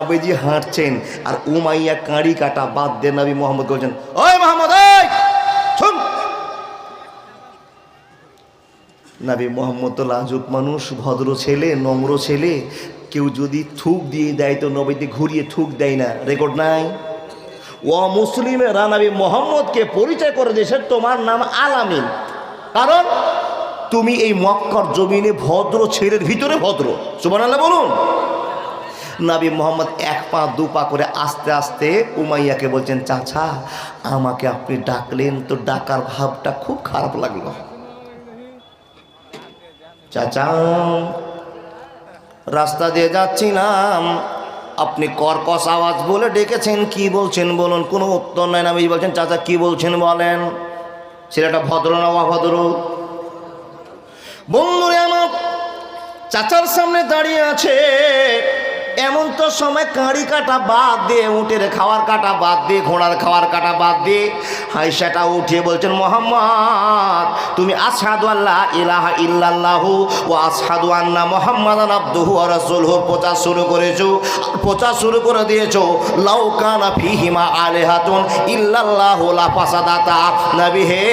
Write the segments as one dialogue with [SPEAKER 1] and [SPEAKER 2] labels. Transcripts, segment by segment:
[SPEAKER 1] নবীজি হাঁটছেন আর উমাইয়া কাঁড়ি কাটা বাদ দিয়ে নবী মোহাম্মদ বলছেন, ওই মোহাম্মদ নবী মোহাম্মদ তো লাজুক মানুষ, ভদ্র ছেলে, নম্র ছেলে। কেউ যদি থুক দিয়ে দেয় তো নবীতে ঘুরিয়ে থুক দেয় না, রেকর্ড নাই। ও মুসলিমেরা নবী মোহাম্মদকে পরিচয় করে দিয়েছে, তোমার নাম আলামিন। কারণ তুমি এই মক্কর জমিনে ভদ্র ছেলের ভিতরে ভদ্র। সুবান আল্লাহ বলুন। নাবি মোহাম্মদ এক পা, দু পা করে আস্তে আস্তে উমাইয়াকে বলছেন, চাচা, আমাকে আপনি ডাকলেন তো ডাকার ভাবটা খুব খারাপ লাগল। চাচা, রাস্তা দিয়ে যাচ্ছিলাম। আপনি কর্কশ আওয়াজ বলে ডেকেছেন, কি বলছেন বলুন? কোনো উত্তর নাই না বলছেন, চাচা, কি বলছেন বলেন? ছেলেটা ভদ্র না অভদ্র? বন্ধুরে আমার চাচার সামনে দাঁড়িয়ে আছে। এমন তো সময় কাঁড়ি কাটা বাদ দিয়ে, উটের খাওয়ার কাটা বাদ দিয়ে, ঘোড়ার খাওয়ার কাটা বাদ দিয়ে হাইসাটা উঠিয়ে বলছেন, মোহাম্মদ, তুমি আসাদু আল্লাহ ইলাহা ইল্লাল্লাহু ও আসাদু আন্না মোহাম্মদ আব্দুহু আর রাসূলহু। প্রচার শুরু করেছ, প্রচার শুরু করে দিয়েছ, লাউ কানা ফিহিমা আলেহাতুন ইল্লাল্লাহু লা ফাসাদাতা নবী। হে,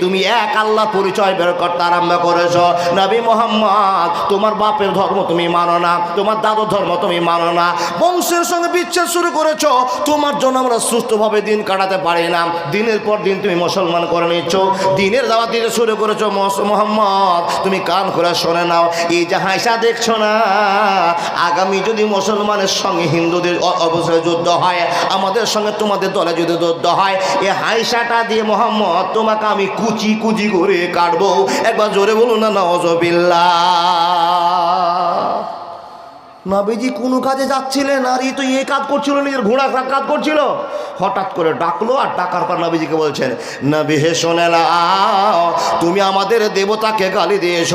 [SPEAKER 1] তুমি এক আল্লাহ পরিচয় বের করতে আরম্ভ করেছ। নবী মোহাম্মদ, তোমার বাপের ধর্ম তুমি মানো না, তোমার দাদুর ধর্ম তুমি মানো না। বংশের সঙ্গে বিচ্ছেদ শুরু করেছ। তোমার জন্য আমরা সুস্থভাবে দিন কাটাতে পারি না। দিনের পর দিন তুমি মুসলমান করে নিচ্ছ। দিনের দাওয়াত দিতে শুরু করেছ মোহাম্মদ। তুমি কান করে শোনে নাও। এই যে হাইসা দেখছ না? আগামী যদি মুসলমানের সঙ্গে হিন্দুদের অ- অবশ্যই যুদ্ধ হয়, আমাদের সঙ্গে তোমাদের দলে যদি যুদ্ধ হয় এই হাইসাটা দিয়ে মোহাম্মদ, তোমাকে আমি কুচি কুচি করে কাটবো। একবার জোরে বলুন না নজবিল্লা নবীজি কোনো কাজে যাচ্ছিলেন আর এই তো এই কাজ করছিল, নিজের ঘোড়া কাজ করছিল। হঠাৎ করে ডাকলো আর ডাকার পর নবীজিকে বলছেন, নবী হে শোনেলা তুমি আমাদের দেবতাকে গালি দিয়েছ,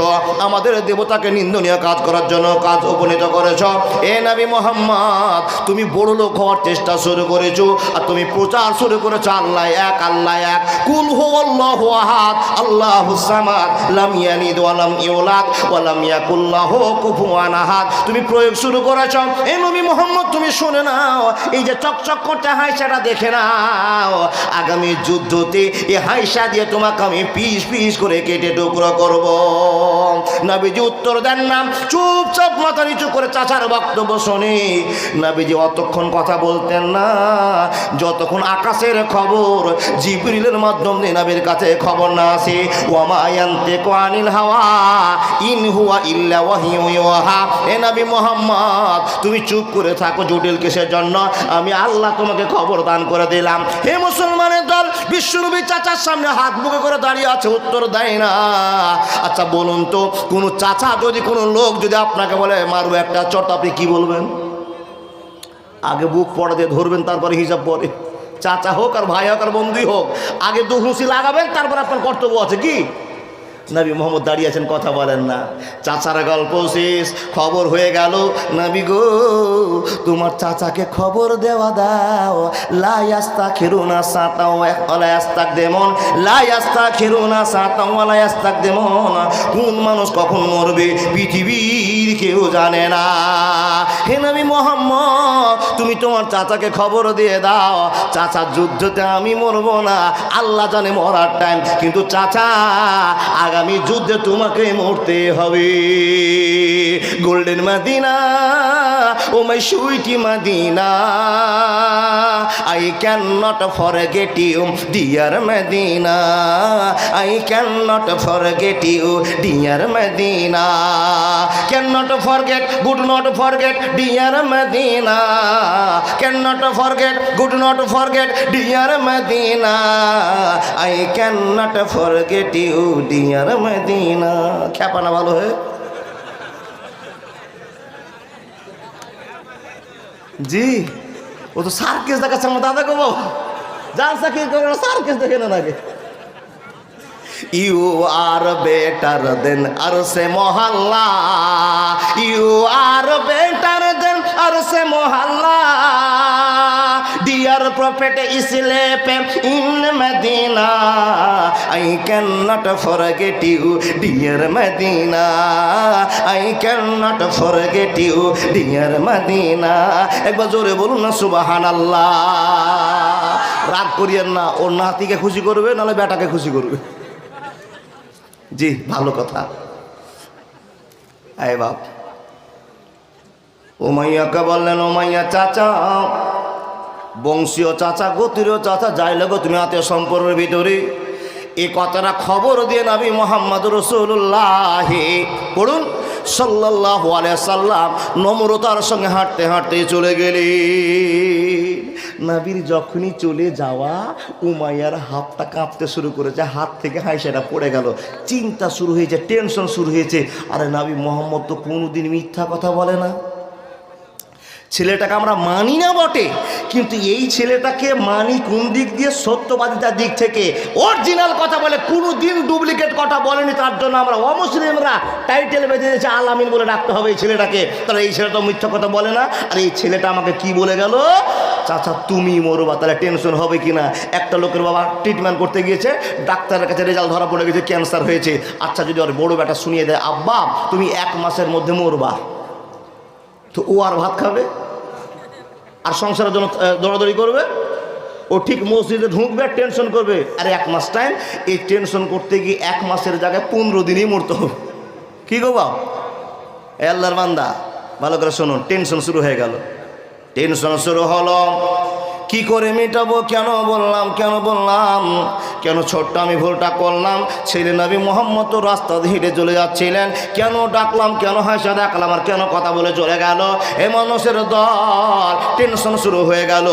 [SPEAKER 1] আমাদের দেবতাকে নিন্দনীয় কাজ করার জন্য কাজ উপনীত করেছ। এ নবী মোহাম্মদ, তুমি বড় লোক হওয়ার চেষ্টা শুরু করেছ, আর তুমি প্রচার শুরু করেছ, আল্লাহ এক আল্লাহ এক। কুল হো আল্লাহ আহাদ, আল্লাহ সামাদ, লাম ইয়ালিদ ওয়া লাম ইউলাদ, ওয়া লাম ইয়াকুল লাহু কুফুয়ান আহাদ। তুমি প্রয়োগ শুরু করেছ। এ নবী মোহাম্মদ, তুমি শুনে নাও, এই যে চকচক করতে হাইসাটা দেখে নাও। আগামী যুদ্ধতে এই হাইসা দিয়ে তোমাকে আমি পিস পিস করে কেটে টুকরো করব। নবীজি উত্তর দেন না, চুপচাপ মাথা নিচু করে চাচার বক্তব্য শুনি। নবীজি অতক্ষণ কথা বলতেন না, যতক্ষণ আকাশের খবর, জিবরিলের মাধ্যমে নবীর কাছে খবর না আসে। ওয়ামায়ান্তে কোয়ানিল হাওয়া, ইন হুয়া ইল্লা ওয়াহিয়ু ইউহা এ নবী মোহাম্মদ তুমি চুপ করে থাকো জটিল কিসের জন্য। আমি আল্লাহ তোমাকে খবর দান করে দিলাম। হে মুসলমানের দল, বিশ্বনবী চাচার সামনে হাত বুকে করে দাঁড়িয়ে আছে, উত্তর দেয় না। আচ্ছা বলুন তো, কোনো চাচা যদি, কোনো লোক যদি আপনাকে বলে মারবো একটা চট, আপনি কি বলবেন? আগে বুক পড়া দিয়ে ধরবেন, তারপরে হিসাব পরে। চাচা হোক আর ভাই হোক আর বন্ধুই হোক, আগে দু হুঁসি লাগাবেন, তারপর আপনার কর্তব্য আছে কি? নবী মোহাম্মদ দাঁড়িয়ে আছেন, কথা বলেন না। চাচারা গল্প শেষ, খবর হয়ে গেল, নবী গো, তোমার চাচাকে খবর দেওয়া দাও। লাইয়াস্তা খেরুনা সাতাও লাইয়াস্তাক দেমন লাইয়াস্তা খেরুনা সাতাও লাইয়াস্তাক দেমন কোন মানুষ কখন মরবে, পৃথিবীর কেউ জানে না। হে নবী মোহাম্মদ, তুমি তোমার চাচাকে খবর দিয়ে দাও। চাচা যুদ্ধতে আমি মরবো না। আল্লাহ জানে মরার টাইম কিন্তু চাচা, আগামী যুদ্ধে তোমাকে মরতে হবে। Golden Medina oh my sweetie Medina I can not for forget you dear Medina I can not for forget you dear Medina good not forget dear Medina can not forget good not forget dear Medina I can not forget you dear Medina খ্যাপানা ভালো হয়ে। জি, ও তো সার্কেস দেখাচ্ছে আমার দাদা গো। যার চাকরি করে সার্কেস দেখে না নাকি ইউ আর বেটার দেন আর সে মহল্লা। ইউ আর বেটার দেন আর সে মহল্লা। Dear prophet asleep in Medina. I can not for forget you dear Medina. I can not forget you dear Medina. একবার জোরে বলুন না সুবাহান আল্লাহ রাগ করিয়েন না, ওর নাতিকে খুশি করবে, নাহলে বেটাকে খুশি করবে। জি, ভালো কথা। আয় বাপ। ওমাইয়াকে বললেন, ওমাইয়া চাচা, বংশীয় চাচা গতিরও চাচা, যাই লাগো, তুমি আত্মীয় সম্পর্কের ভিতরে। এই কথাটা খবর দিয়ে নাবি মোহাম্মদ রসুল্লাহ পড়ুন। সাল্লাহ সাল্লাম নম্রতার সঙ্গে হাঁটতে হাঁটতে চলে গেলে। নাবির যখনই চলে যাওয়া, উমাইয়ার হাতটা কাঁপতে শুরু করেছে, হাত থেকে হাইসাটা পড়ে গেল। চিন্তা শুরু হয়েছে, টেনশন শুরু হয়েছে। আরে নাবি মোহাম্মদ তো কোনোদিন মিথ্যা কথা বলে না। ছেলেটাকে আমরা মানি না বটে, কিন্তু এই ছেলেটাকে মানি কোন দিক দিয়ে? সত্যবাদিতার দিক থেকে। অরিজিনাল কথা বলে কোনো দিন ডুপ্লিকেট কথা বলেনি, তার জন্য আমরা অমুসলিমরা টাইটেল বেঁধে দিয়েছে আলামিন বলে ডাকতে হবে এই ছেলেটাকে। তাহলে এই ছেলেটা মিথ্যা কথা বলে না। আর এই ছেলেটা আমাকে কি বলে গেল? চাচা, তুমি মরবা, তাহলে টেনশন হবে কি না একটা লোকের বাবা ট্রিটমেন্ট করতে গিয়েছে, ডাক্তারের কাছে রেজাল্ট ধরা পড়ে গেছে ক্যান্সার হয়েছে। আচ্ছা যদি ওর বড় বেটা শুনিয়ে দেয়, আব্বা, তুমি এক মাসের মধ্যে মরবা। তো ও আর ভাত খাবে, আর সংসারের জন্য দৌড়াদৌড়ি করবে। ও ঠিক মসজিদে ঢুকবে, টেনশন করবে, আর এক মাস টাইম এই টেনশন করতে গিয়ে এক মাসের জায়গায় পনেরো দিনই মরতে হবে। কী গো বাপ? আল্লাহর বান্দা, ভালো করে শুনুন, টেনশন শুরু হয়ে গেল। টেনশন শুরু হলো। কি করে মেটাবো? কেন বললাম? কেন বললাম? কেন ছোট্ট আমি ভুলটা করলাম? ছেলে নবী মোহাম্মদ রাস্তা ধীরে চলে যাচ্ছিলেন। কেন ডাকলাম? কেন হাসা ডাকলাম? আর কেন কথা বলে চলে গেল? এ মানুষের দল টেনশন শুরু হয়ে গেল।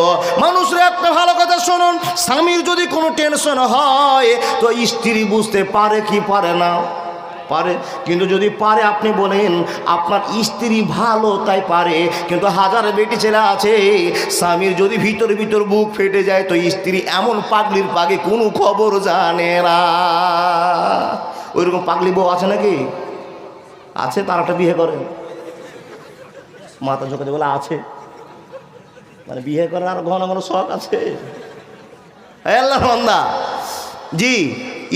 [SPEAKER 1] মানুষের একটা ভালো কথা শুনুন, স্বামীর যদি কোনো টেনশন হয়, তো স্ত্রী বুঝতে পারে কি পারে না? পারে। কিন্তু যদি পারে, আপনি বলেন, আপনার স্ত্রী ভালো, তাই পারে। কিন্তু হাজার বেটি ছেলে আছে, স্বামীর যদি ভিতর ভিতর বুক ফেটে যায়, তো স্ত্রী এমন পাগলির পাগে কোনো খবর জানে না। ওইরকম পাগলি বউ আছে নাকি? আছে, তার একটা বিয়ে করেন মাথা ঝোঁকাতে বলে, আছে। মানে বিয়ে করার আর ঘন ঘন শখ আছে। বান্দা। জি।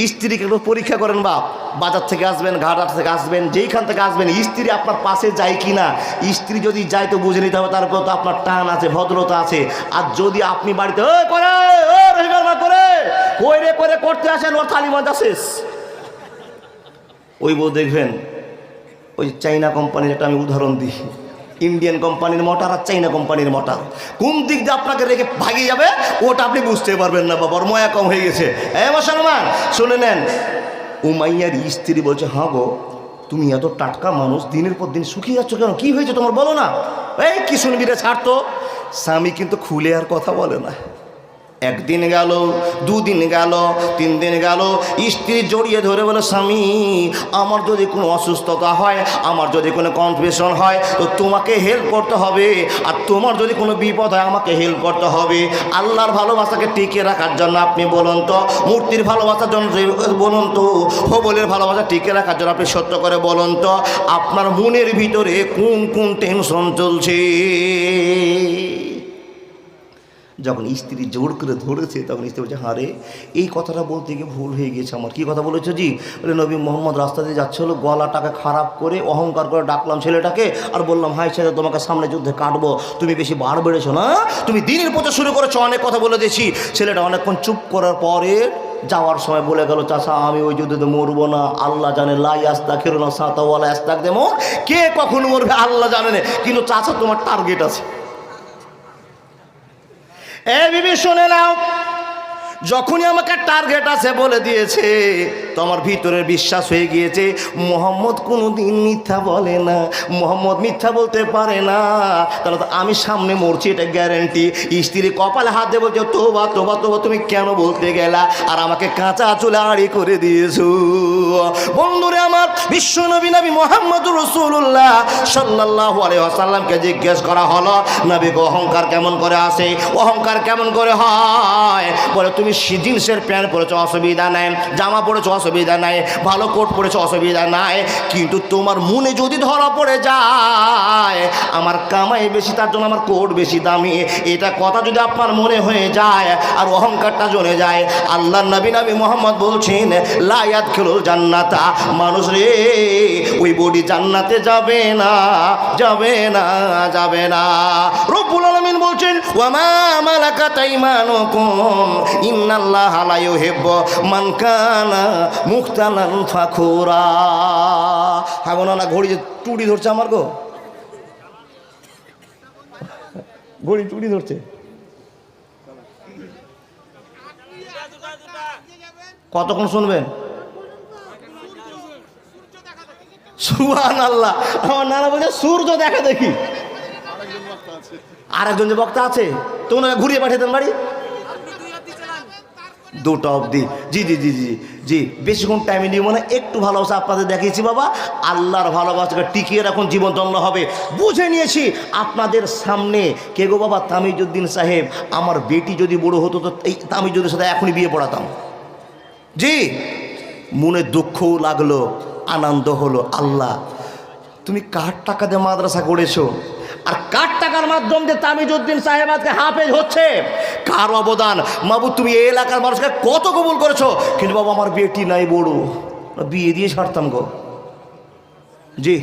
[SPEAKER 1] স্ত্রীকে একটু পরীক্ষা করেন বাপ, বাজার থেকে আসবেন ঘাটার থেকে আসবেন, যেইখান থেকে আসবেন, স্ত্রী আপনার পাশে যায় কি না স্ত্রী যদি যায় তো বুঝে নিতে হবে তার উপর তো আপনার টান আছে, ভদ্রতা আছে। আর যদি আপনি বাড়িতে "ওই করে ও রহিমার মা, করে, কই রে করে করতে আসেন, ওর থালি মজা শেষ। ওই বউ দেখবেন, ওই চাইনা কোম্পানির একটা আমি উদাহরণ দিই। ইন্ডিয়ান কোম্পানির মোটর আর চাইনা কোম্পানির মোটর কোন দিক দিয়ে আপনাকে রেখে ভাগিয়ে যাবে? ওটা আপনি বুঝতে পারবেন না বাবার ময়া কম হয়ে গেছে। এ মুসলমান শুনে নেন। উমাইয়ার স্ত্রী বলছে হ্যাঁ গো, তুমি এত টাটকা মানুষ, দিনের পর দিন শুকিয়ে যাচ্ছ কেন? কি হয়েছে তোমার? বলো না। এই, কি শুনবি রে ছাড়তো স্বামী কিন্তু খুলে আর কথা বলে না। একদিন গেল, দুদিন গেল তিন দিন গেল, স্ত্রী জড়িয়ে ধরে বলে, স্বামী, আমার যদি কোনো অসুস্থতা হয়, আমার যদি কোনো কনফিউশন হয়, তো তোমাকে হেল্প করতে হবে। আর তোমার যদি কোনো বিপদ হয়, আমাকে হেল্প করতে হবে। আল্লাহর ভালোবাসাকে টিকে রাখার জন্য আপনি বলুন তো, মূর্তির ভালোবাসার জন্য বলুন তো, হবলের ভালোবাসা টিকে রাখার জন্য আপনি সত্য করে বলুন তো, আপনার মনের ভিতরে কোন কোন টেনশন চলছে? যখন স্ত্রী জোর করে ধরেছে, তখন স্ত্রী বলছে, হারে, এই কথাটা বলতে গিয়ে ভুল হয়ে গিয়েছে আমার। কি কথা বলেছ জি? বলে, নবী মোহাম্মদ রাস্তা দিয়ে যাচ্ছিল গলাটাকে খারাপ করে অহংকার করে ডাকলাম ছেলেটাকে আর বললাম হাই ছেলে, তোমাকে সামনে যুদ্ধে কাটবো, তুমি বেশি বার বেড়েছো না? তুমি দিনের পথে শুরু করেছ, অনেক কথা বলে দিয়েছি। ছেলেটা অনেকক্ষণ চুপ করার পরে যাওয়ার সময় বলে গেল চাষা আমি ওই যুদ্ধে মরবো না। আল্লাহ জানে লাই আস্তা খেরো না সাঁতাওয়ালা আস্তাক দেমো কে কখন মরবে, আল্লাহ জানে না। কিন্তু চাষা তোমার টার্গেট আছে। এ বিবি শুনে নাও। যখনই আমাকে টার্গেট আছে বলে দিয়েছে, তো আমার ভিতরের বিশ্বাস হয়ে গিয়েছে, মোহাম্মদ কোনো দিন মিথ্যা বলে না, মোহাম্মদ মিথ্যা বলতে পারে না। তাহলে তো আমি সামনে মরছি, এটা গ্যারেন্টি স্ত্রী কপালে হাত দিয়ে বলছে, তোবা তোবা তোবা, তুমি কেন বলতে গেলা? আর আমাকে কাঁচা চুলে আড়ি করে দিয়েছ। বন্ধুরে আমার, বিশ্ব নবী নবী মোহাম্মদ রসুল্লাহ সাল্লাহ আসাল্লামকে জিজ্ঞেস করা হলো নবীকে অহংকার কেমন করে আসে? অহংকার কেমন করে হয়? বলে, তুমি সি- জিন্সের প্যান্ট পরেছো, অসুবিধা নাই। জামা পরেছো, অসুবিধা নাই। ভালো কোট পরেছো, অসুবিধা নাই। কিন্তু তোমার মনে যদি ধরা পড়ে যায়, আমার কামাই বেশি, তার জন্য আমার কোট বেশি দামি। এটা কথা যদি আপনার মনে হয়ে যায় আর অহংকারটা জমে যায় আল্লাহ নবী নবী মোহাম্মদ বলছেন লায়াত খেলো জান্নাতা। মানুষ রে, ওই বডি জান্নাতে যাবে না যাবে না যাবে না। রব্বুল আলামিন বলছেন হ্যাঁ ঘড়ি টুড়ি ধরছে আমার গো। ঘড়ি টুড়ি ধরছে। কতক্ষণ শুনবেন? সুহান আল্লাহ আমার নানা বলছে, সূর্য দেখা দেখি। আর একজন যে বক্তা আছে, তো ওনারা ঘুরিয়ে পাঠিয়ে দেন বাড়ি। দুটো অবধি। জি জি জি জি জি। বেশিক্ষণ টাইমে নিব না একটু ভালোবাসা আপনাদের দেখিয়েছি বাবা। আল্লাহর ভালোবাসাকে টিকিয়ে রাখুন, জীবন ধন্য হবে। বুঝে নিয়েছি আপনাদের সামনে। কে গো বাবা? তামিজুদ্দিন সাহেব। আমার বেটি যদি বড় হতো, তো এই তামিজুদ্দিনের সাথে এখনই বিয়ে পড়াতাম। জি, মনে দুঃখও লাগল, আনন্দ হলো। আল্লাহ, তুমি কার টাকা দিয়ে মাদ্রাসা করেছ? আর কার টাকার মাধ্যম দিয়ে তামিজউদ্দিন সাহেব আজকে হাফেজ হচ্ছে। কার অবদান? বাবু তুমি এই এলাকার মানুষকে কত কবুল করেছ? কিন্তু বাবু, আমার বেটি নাই বড়। বিয়ে দিয়ে ছাড়তাম গো। জি।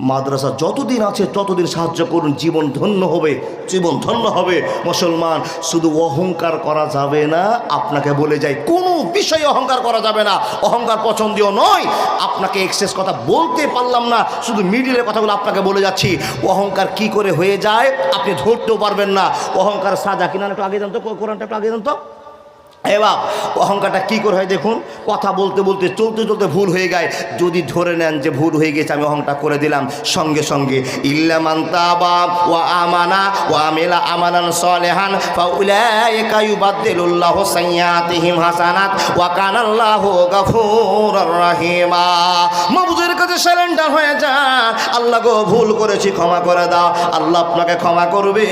[SPEAKER 1] মাদ্রাসা যতদিন আছে, ততদিন সাহায্য করুন। জীবন ধন্য হবে, জীবন ধন্য হবে। মুসলমান, শুধু অহংকার করা যাবে না, আপনাকে বলে যাই, কোনো বিষয়ে অহংকার করা যাবে না। অহংকার পছন্দীয় নয়। আপনাকে এক্সেস কথা বলতে পারলাম না, শুধু মিডিলের কথাগুলো আপনাকে বলে যাচ্ছি। অহংকার কি করে হয়ে যায়, আপনি ধরতেও পারবেন না। অহংকার সাজা কিনা, একটু আগে জানতো কোরআনটা একটু আগে জানতো? এবার অহংকারটা কী করে হয় দেখুন, কথা বলতে বলতে, চলতে চলতে ভুল হয়ে যায়। যদি ধরে নেন যে ভুল হয়ে গেছে, আমি অহংকার করে দিলাম। সঙ্গে সঙ্গে ইল্লামান ওয়া আমানা ওয়া আমানান ওয়া মাবুদের কাছে হয়ে যান আল্লাহ গো, ভুল করেছি, ক্ষমা করে দাও। আল্লাহ আপনাকে ক্ষমা করবে।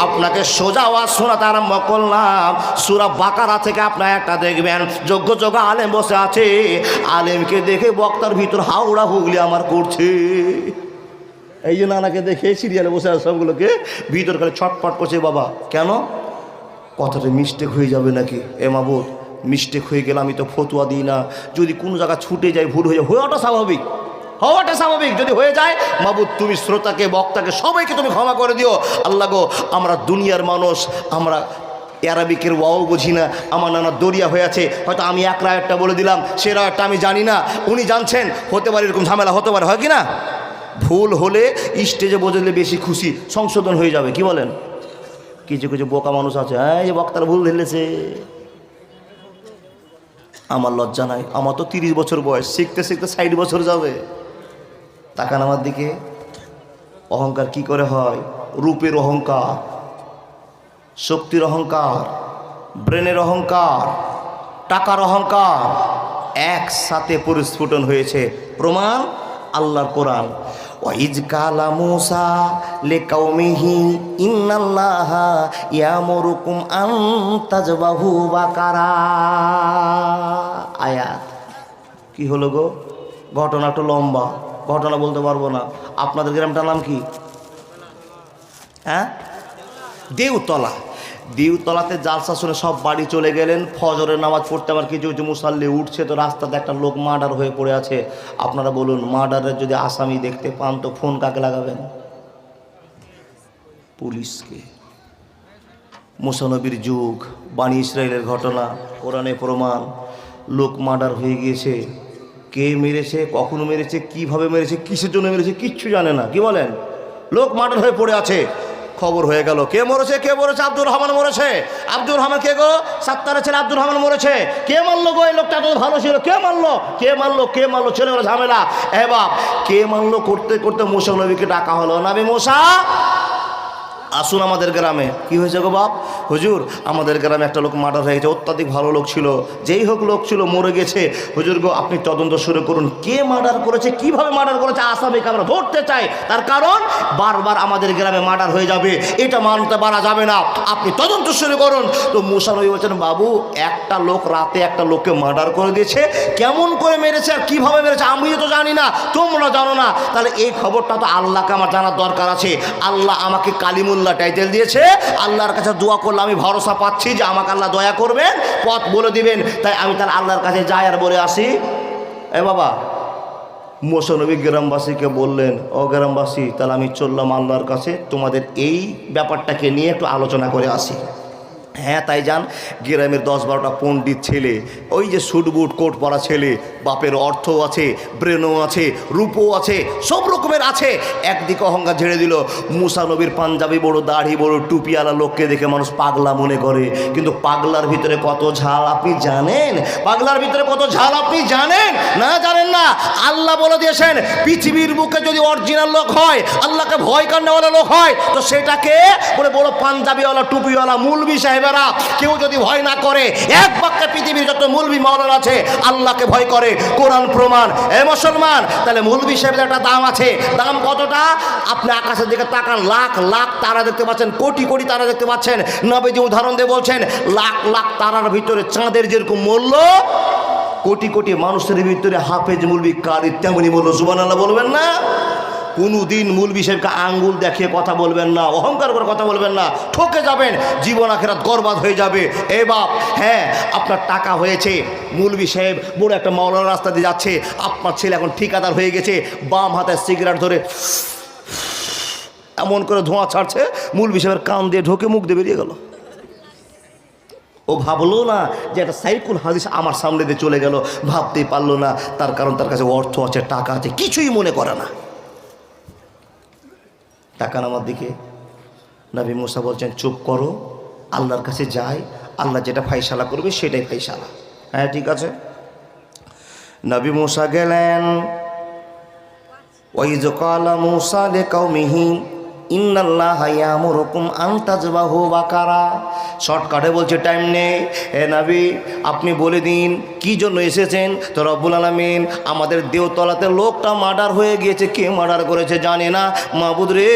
[SPEAKER 1] আপনাকে সোজা ওয়াজ শোনাতে আরম্ভ করলাম। সুরা বাকারা থেকে আপনার একটা দেখবেন। যোগ্য যোগ্য আলেম বসে আছে। আলেমকে দেখে বক্তার ভিতর হাওড়া হুগলি আমার করছে। এই যে নানাকে দেখে সিরিয়ালে বসে আছে সবগুলোকে। ভিতর খালি ছটফট করছে, বাবা। কেন? কথাটা মিস্টেক হয়ে যাবে নাকি? এ মাবুদ মিস্টেক হয়ে গেলে আমি তো ফতুয়া দিই না। যদি কোনো জায়গা ছুটে যায় ভুল হয়ে যায়, হওয়াটা স্বাভাবিক। হওয়াটা স্বাভাবিক। যদি হয়ে যায়, মাবুদ, তুমি শ্রোতাকে, বক্তাকে, সবাইকে তুমি ক্ষমা করে দিও। আল্লাহ গো, আমরা দুনিয়ার মানুষ, আমরা অ্যারাবিকের ওয়াও বুঝি না, আমার নানা দরিয়া হয়ে আছে, হয়তো আমি এক রায়টা বলে দিলাম, সে রায়টা আমি জানি না, উনি জানছেন, হতে পারে এরকম ঝামেলা, হতে পারে, হয় কি না? ভুল হলে স্টেজে বোঝালে বেশি খুশি, সংশোধন হয়ে যাবে, কি বলেন? কিছু কিছু বোকা মানুষ আছে হ্যাঁ এই বক্তার ভুল ধরেছে আমার লজ্জা নাই, আমার তো তিরিশ বছর বয়স, শিখতে শিখতে ষাট বছর যাবে। তাকান আমার দিকে, অহংকার কি করে হয়? রূপের অহংকার। শক্তির অহংকার, ব্রেনের অহংকার, টাকার অহংকার একসাথে পরিস্ফুটন হয়েছে। প্রমাণ? আল্লাহর কোরআন। আন তাজবাহু কি হলো গো? ঘটনাটা লম্বা। ঘটনা বলতে পারব না। আপনাদের গ্রামটার নাম কি? হ্যাঁ? দেউতলা। দেউতলাতে জালসা শুনে সব বাড়ি চলে গেলেন, ফজরের নামাজ পড়তে আবার কিছু কিছু মুসাল্লি উঠছে, তো রাস্তাতে একটা লোক মার্ডার হয়ে পড়ে আছে। আপনারা বলুন, মার্ডারের যদি আসামি দেখতে পান, তো ফোন কাকে লাগাবেন? পুলিশকে। মুসানবীর যুগ বাণী ইসরায়েলের ঘটনা, কোরআনে প্রমাণ, লোক মার্ডার হয়ে গিয়েছে। কে মেরেছে, কখন মেরেছে, কীভাবে মেরেছে, কিসের জন্য মেরেছে, কিচ্ছু জানে না। কি বলেন? লোক মার্ডার হয়ে পড়ে আছে। খবর হয়ে গেল। কে মরেছে কে মরেছে? আব্দুর রহমান মরেছে। আব্দুর রহমান কে গো? সাত্তারের ছেলে আব্দুর রহমান মরেছে। কে মারলো গো এই লোকটা? এত ভালো ছিল। কে মারলো? কে মারলো? কে মারলো? ছেলে ঝামেলা। এ বাপ কে মারলো? করতে করতে মোশা নবীকে ডাকা হলো। নাবি মোসা? আসুন আমাদের গ্রামে। কি হয়েছে গো বাপ? হুজুর, আমাদের গ্রামে একটা লোক মার্ডার হয়ে গেছে, অত্যাধিক ভালো লোক ছিল। যেই হোক লোক ছিল, মরে গেছে। হুজুর গো, আপনি তদন্ত শুরু করুন। কে মার্ডার করেছে, কীভাবে মার্ডার করেছে আসামিকে আমরা ধরতে চাই। তার কারণ, বারবার আমাদের গ্রামে মার্ডার হয়ে যাবে। এটা মানতে পারা যাবে না। আপনি তদন্ত শুরু করুন। তো মুসানবী বলছেন, বাবু, একটা লোক রাতে একটা লোককে মার্ডার করে দিয়েছে। কেমন করে মেরেছে আর কীভাবে মেরেছে? আমিও তো জানি না, তোমরা জানো না। তাহলে এই খবরটা তো আল্লাহকে আমার জানার দরকার আছে। আল্লাহ আমাকে কালিমুল্লাহ টাইটেল দিয়েছে। আল্লাহর কাছে দোয়া করলে আমি ভরসা পাচ্ছি যে আমাকে আল্লাহ দয়া করবেন, পথ বলে দিবেন। তাই আমি তার আল্লাহর কাছে যাই আর বলে আসি। এ বাবা মোশনবী গ্রামবাসীকে বললেন, ও গ্রামবাসী, তাহলে আমি চললাম আল্লাহর কাছে। তোমাদের এই ব্যাপারটাকে নিয়ে একটু আলোচনা করে আসি। হ্যাঁ তাই যান। গ্রামের দশ বারোটা পণ্ডিত ছেলে, ওই যে সুট বুট কোট পরা ছেলে বাপের অর্থ আছে, ব্রেনও আছে, রূপও আছে, সব রকমের আছে। একদিকে অহংকার ঝেড়ে দিল, মুসা নবীর পাঞ্জাবি বড়, দাড়ি বড়, টুপিওয়ালা লোককে দেখে মানুষ পাগলা মনে করে। কিন্তু পাগলার ভিতরে কত ঝাল আপনি জানেন? পাগলার ভিতরে কত ঝাল আপনি জানেন? না জানেন না? আল্লাহ বলে দিয়েছেন, পৃথিবীর বুকে যদি অরিজিনাল লোক হয়, আল্লাহকে ভয় কান্নাওয়ালা লোক হয়, তো সেটাকে বলে বড় পাঞ্জাবিওয়ালা, টুপিওয়ালা মুলবি সাহেবেরা, কেউ যদি ভয় না করে, এক বাক্যে পৃথিবীর যত মুলবি মাওলানা আছে, আল্লাহকে ভয় করে। কোরআন প্রমাণ। এ মুসলমান, তাহলে মুলবি সাহেবের একটা দাম আছে। দাম কতটা? আপনি আকাশের দিকে তাকান, লাখ লাখ তারা দেখতে পাচ্ছেন, কোটি কোটি তারা দেখতে পাচ্ছেন। নবীজি উদাহরণ দিয়ে বলছেন, লাখ লাখ তারার ভিতরে চাঁদের যেরকম মূল্য, কোটি কোটি মানুষের ভিতরে হাফেজ মুলবি কারি তেমনি মূল্য সুবান আল্লাহ বলবেন না? কোনো দিন মূলবি সাহেবকে আঙ্গুল দেখিয়ে কথা বলবেন না, অহংকার করে কথা বলবেন না, ঠকে যাবেন, জীবন আখেরাত গরবাদ হয়ে যাবে। এ বাপ হ্যাঁ আপনার টাকা হয়েছে মূলবি সাহেব বড় একটা মাওলানা রাস্তা দিয়ে যাচ্ছে, আপনার ছেলে এখন ঠিকাদার হয়ে গেছে, বাম হাতে সিগারেট ধরে এমন করে ধোঁয়া ছাড়ছে মূলবি সাহেবের কান দিয়ে ঢোকে মুখ দিয়ে বেরিয়ে গেল। ও ভাবলো না যে একটা সাইকুল হাদিস আমার সামনে দিয়ে চলে গেল, ভাবতেই পারল না, তার কারণ তার কাছে অর্থ আছে, টাকা আছে, কিছুই মনে করে না। টাকা আমার দিকে। নবী মুসা বলছেন, চুপ করো, আল্লাহর কাছে যাই, আল্লাহ যেটা ফাইসালা করবে সেটাই ফাইসালা হ্যাঁ ঠিক আছে? নবী মুসা গেলেন। ওই কালা মুসা লে কৌমিহি শর্টকাটে বলছে, টাইম নেই। হে নাবি, আপনি বলে দিন, কি জন্য এসেছেন? তো রব্বুল আলামিন, আমাদের দেওতলাতে লোকটা মার্ডার হয়ে গিয়েছে। কে মার্ডার করেছে জানে না? মাহবুদ রে,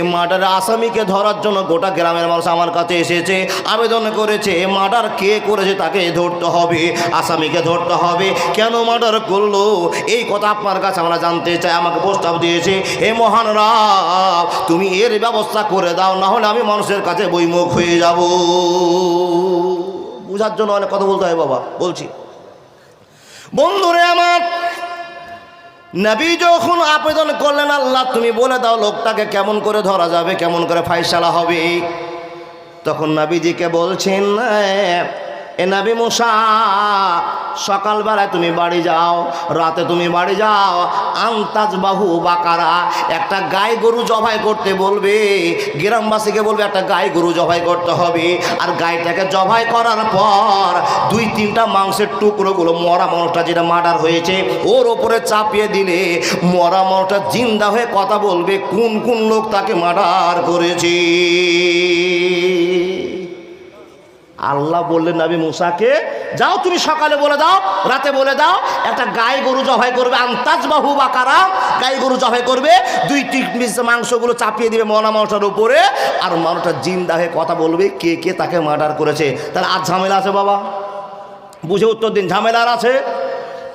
[SPEAKER 1] এ মার্ডারের আসামিকে ধরার জন্য গোটা গ্রামের মানুষ আমার কাছে এসেছে, আবেদন করেছে। এ মার্ডার কে করেছে তাকে ধরতে হবে, আসামিকে ধরতে হবে। কেন মার্ডার করল? এই কথা আপনার কাছে আমরা জানতে চাই, আমাকে প্রস্তাব দিয়েছে। এ মহান রাব তুমি এর ব্যবস্থা করে দাও, না হলে আমি মানুষের কাছে বইমুখ হয়ে যাব। বুঝার জন্য অনেক কথা বলতে হয় বাবা, বলছি। বন্ধুরে আমার, নবী যখন আবেদন করলেন, আল্লাহ তুমি বলে দাও লোকটাকে কেমন করে ধরা যাবে, কেমন করে ফাইসালা হবে। তখন নাবিজিকে বলছেন এ নাবি মশা সকালবেলায় তুমি বাড়ি যাও, রাতে তুমি বাড়ি যাও। আন্তাজ বাহু বাকারা, একটা গাই গরু জবাই করতে বলবে, গ্রামবাসীকে বলবে, একটা গাই গরু জবাই করতে হবে। আর গাইটাকে জবাই করার পর দুই তিনটা মাংসের টুকরোগুলো মরা মানুষটা যেটা মার্ডার হয়েছে, ওর ওপরে চাপিয়ে দিলে মরা মানুষটা জিন্দা হয়ে কথা বলবে, কোন কোন লোক তাকে মার্ডার করেছে? আল্লাহ বললেন, নবী মুসাকে, যাও তুমি সকালে বলে দাও, রাতে বলে দাও, একটা গাই গরু জবাই করবে আন্তাজ বাহু বা কারা গাই গরু জবাই করবে, দুই পিস মাংসগুলো চাপিয়ে দিবে মনা মাংসটার উপরে, আর মানুষটা জিন্দা হয়ে কথা বলবে, কে কে তাকে মার্ডার করেছে, তাহলে আর ঝামেলা আছে বাবা? বুঝে উত্তর দিন ঝামেলার আছে?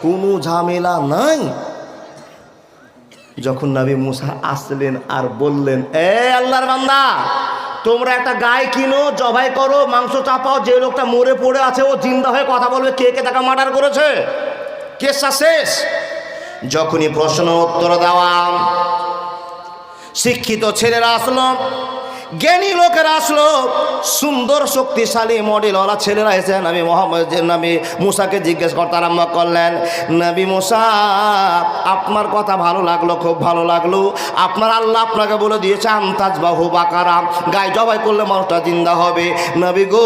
[SPEAKER 1] কোনো ঝামেলা নাই। যখন নবী মুসা আসলেন আর বললেন, এ আল্লাহর বান্দা তোমরা একটা গায়ে কিনো, জবাই করো, মাংস চাপাও, যে লোকটা মরে পড়ে আছে, ও জিন্দা হয়ে কথা বলবে, কে কে তাকে মার্ডার করেছে? কেসটা শেষ। যখনই প্রশ্ন উত্তর দেওয়া, শিক্ষিত ছেলেরা আসলো জ্ঞানী লোকেরা আসলো, সুন্দর, শক্তিশালী মডেল ওরা ছেলেরা এসে নবী মোহাম্মদ নবী মুসাকে জিজ্ঞেস করতে আরম্ভ করলেন, নবী মুসা, আপনার কথা ভালো লাগল, খুব ভালো লাগল। আপনার আল্লাহ আপনাকে বলে দিয়েছে আমতাজ বাহু বাকারা। গায়ে জবাই করলে মানুষটা জিন্দা হবে। নবী গো,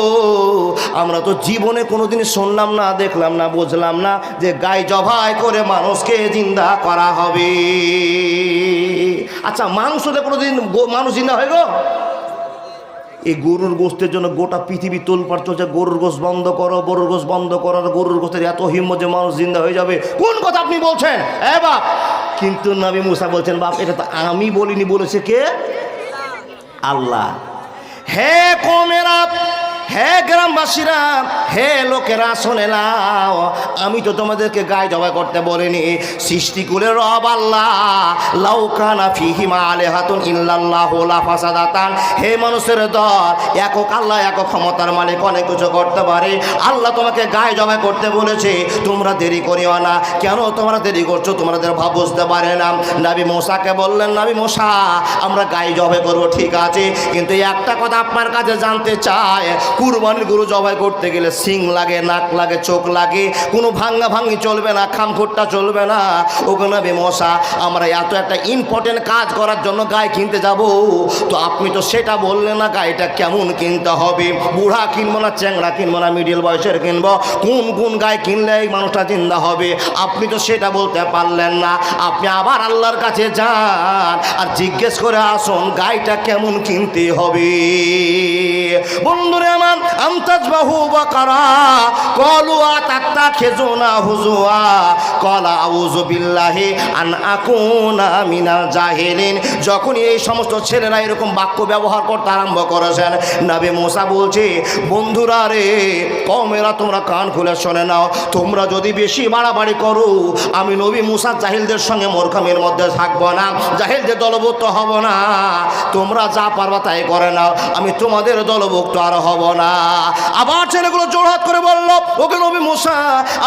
[SPEAKER 1] আমরা তো জীবনে কোনোদিন শুনলাম না, দেখলাম না, বুঝলাম না যে গায়ে জবাই করে মানুষকে জিন্দা করা হবে। আচ্ছা মাংসতে কোনোদিন মানুষ জিন্দা হয়ে গো? এই গরুর গোস্তের জন্য গোটা পৃথিবী তোলপাড় চলছে। গরুর গোস বন্ধ করো, গরুর গোস বন্ধ করো গরুর গোস্তের এত হিম্ম যে মানুষ জিন্দা হয়ে যাবে। কোন কথা আপনি বলছেন? এ বাপ! কিন্তু নবী মুসা বলছেন, বাপ, এটা তো আমি বলিনি, বলেছে কে? আল্লাহ। হে কমেরা হে গ্রামবাসীরা, হে লোকেরা, শোনে নাও, আমি তো তোমাদেরকে গায়ে জবাই করতে বলিনি। সৃষ্টিকুলের রব আল্লাহ লাউকানা ফিহিমা আলে হাতুন ইল্লাল্লাহ ফাসাদাতান। হে মানুষের দল, একক আল্লাহ, একক ক্ষমতার মালিক, অনেক কিছু করতে পারে। আল্লাহ তোমাকে গায়ে জবাই করতে বলেছে, তোমরা দেরি করিও না। কেন তোমরা দেরি করছ, তোমাদের ভাব বুঝতে পারে না। নাবি মশাকে বললেন, নাবি মশা আমরা গায়ে জবাই করব, ঠিক আছে। কিন্তু একটা কথা আপনার কাছে জানতে চাই কুরবানির গরু জবাই করতে গেলে সিং লাগে, নাক লাগে, চোখ লাগে, কোনো ভাঙ্গা ভাঙ্গি চলবে না, খামখোট্টা চলবে না। ওকে নাবি মশা, আমরা এত একটা ইম্পর্টেন্ট কাজ করার জন্য গায়ে কিনতে যাব, তো আপনি তো সেটা বললেন না গাড়িটা কেমন কিনতে হবে? বুড়া কিনবো না, চ্যাংড়া কিনবো না মিডিল বয়সের কিনবো? কোন কোন গায়ে কিনলে এই মানুষটা চিন্তা হবে? আপনি তো সেটা বলতে পারলেন না। আপনি আবার আল্লাহর কাছে যান আর জিজ্ঞেস করে আসুন গাইটা কেমন কিনতে হবে? বন্ধুরে আমার যখন এই সমস্ত ছেলেরা এরকম বাক্য ব্যবহার করতে আরম্ভ করেছেন, নবী মোসা বলছে, বন্ধুরা রে কমেরা তোমরা কান খুলে শোনে নাও। তোমরা যদি বেশি বাড়াবাড়ি করো, আমি নবী মুসা জাহিলদের সঙ্গে মোরখামের মধ্যে থাকব না, জাহিলদের দলভুক্ত হব না। তোমরা যা পারবা তাই করে নাও। আমি তোমাদের দলভুক্ত আর হব না। আবার ছেলেগুলো জোড়হাত করে বলল ওকে নবী মুসা,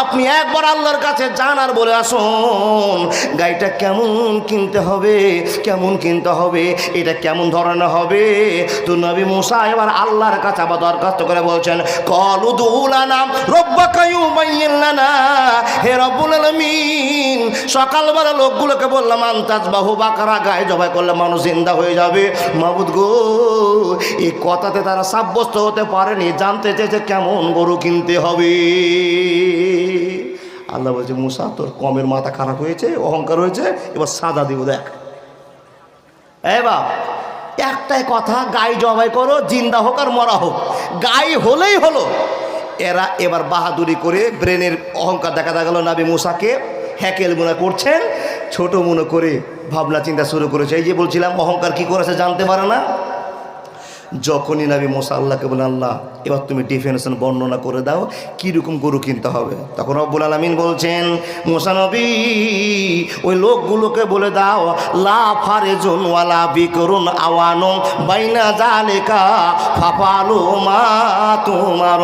[SPEAKER 1] আপনি একবার আল্লাহর কাছে যান আর বলে আসুন। গাড়িটা কেমন কিনতে হবে, কেমন কিনতে হবে, এটা কেমন ধরনের হবে? তো নবী মুসা এবার আল্লাহর কাছে আবার দরখাস্ত করে বলছেন, কলু দুলানা রব্বাকায়ু বাইয়াল্লানা হে রব্বুল আলামিন, সকালবেলা লোকগুলোকে বললাম, আন্তাজ বাহু বাকারা, গায়ে জবাই করলে মানুষ জিন্দা হয়ে যাবে। মাবুদ গো এই কথাতে তারা সাব্যস্ত হতে পারেনি, জানতে চেয়েছে কেমন গরু কিনতে হবে। আল্লাহ বলছে, মুসা, তোর কমের মাথা খারাপ হয়েছে, অহংকার হয়েছে, এবার সাজা দিব, দেখ। বাপ, একটাই কথা, গাই জবাই করো, জিন্দা হোক আর মরা হোক। গাই হলেই হলো। এরা এবার বাহাদুরি করে ব্রেনের অহংকার দেখা দেখা গেল নাবি মুসাকে, হ্যাকেল মনে করছেন, ছোট মনে করে ভাবনা চিন্তা শুরু করেছে। এই যে বলছিলাম, অহংকার কি করেছে জানতে পারে না? যখনই নাবি মোসা আল্লাহকে বলে আল্লাহ, এবার তুমি ডিফিনেশন বর্ণনা করে দাও, কীরকম গরু কিনতে হবে? তখন রব্বুল আলমিন বলছেন, মোসা নবী, ওই লোকগুলোকে বলে দাও, লা জোনওয়ালা বিকরুন আওয়ানো বাইনা জালেকা ফাফালো মা তোমার